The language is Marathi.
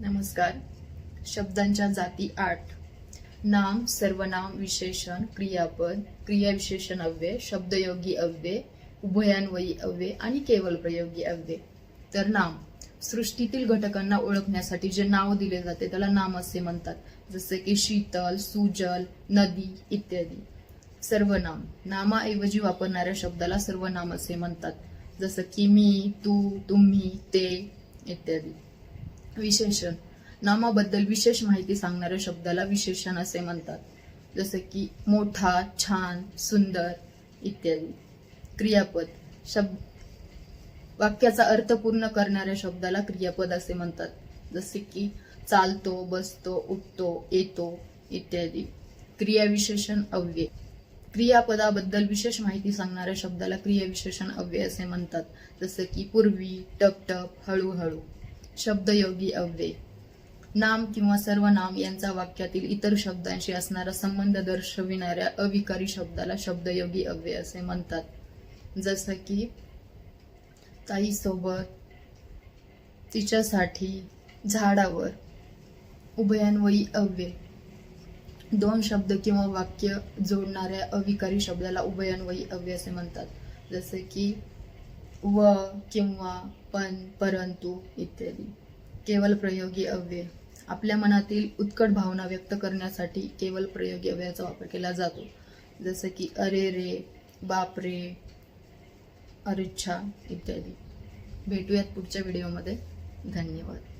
नमस्कार. शब्दांच्या जाती आठ. नाम सर्वनाम विशेषण क्रियापद क्रियाविशेषण अव्यय शब्दयोगी अव्यय उभयान्वयी अव्यय आणि केवळ प्रयोगी अव्यय. तर नाम. सृष्टीतील घटकांना ओळखण्यासाठी जे नाव दिले जाते त्याला नाम असे म्हणतात. जसे की शीतल सुजल नदी इत्यादी. सर्वनाम. नामाऐवजी वापरणाऱ्या शब्दाला सर्वनाम असे म्हणतात. जसं की मी तू तुम्ही ते इत्यादी. विशेषण नामाबद्दल विशेष माहिती सांगणाऱ्या शब्दाला विशेषण असे म्हणतात. जसे की मोठा छान सुंदर इत्यादी. क्रियापद. शब्द वाक्याचा अर्थ पूर्ण करणाऱ्या शब्दाला क्रियापद असे म्हणतात. जसे की चालतो बसतो उठतो येतो इत्यादी. क्रियाविशेषण अव्यय. क्रियापदाबद्दल विशेष माहिती सांगणाऱ्या शब्दाला क्रियाविशेषण अव्यय असे म्हणतात. जसे की पूर्वी टपटप हळूहळू. शब्दयोगी अव्यय. नाम किंवा सर्वनाम यांचा वाक्यातील इतर शब्दांशी असणारा संबंध दर्शविणाऱ्या अविकारी शब्दाला शब्दयोगी अव्यय असे म्हणतात. जसं की ताईसोबत तिच्यासाठी झाडावर उभयान्वयी अव्यय. दोन शब्द किंवा वाक्य जोडणाऱ्या अविकारी शब्दाला उभयान्वयी अव्यय असे म्हणतात. जसे की व किंवा पण परंतु इत्यादी. केवळ प्रयोगी अव्यय. आपल्या मनातील उत्कट भावना व्यक्त करण्यासाठी केवळ प्रयोगी अव्ययाचा वापर केला जातो. जसं की अरे रे बाप रे अरिच्छा इत्यादी. भेटूयात पुढच्या व्हिडिओमध्ये. धन्यवाद.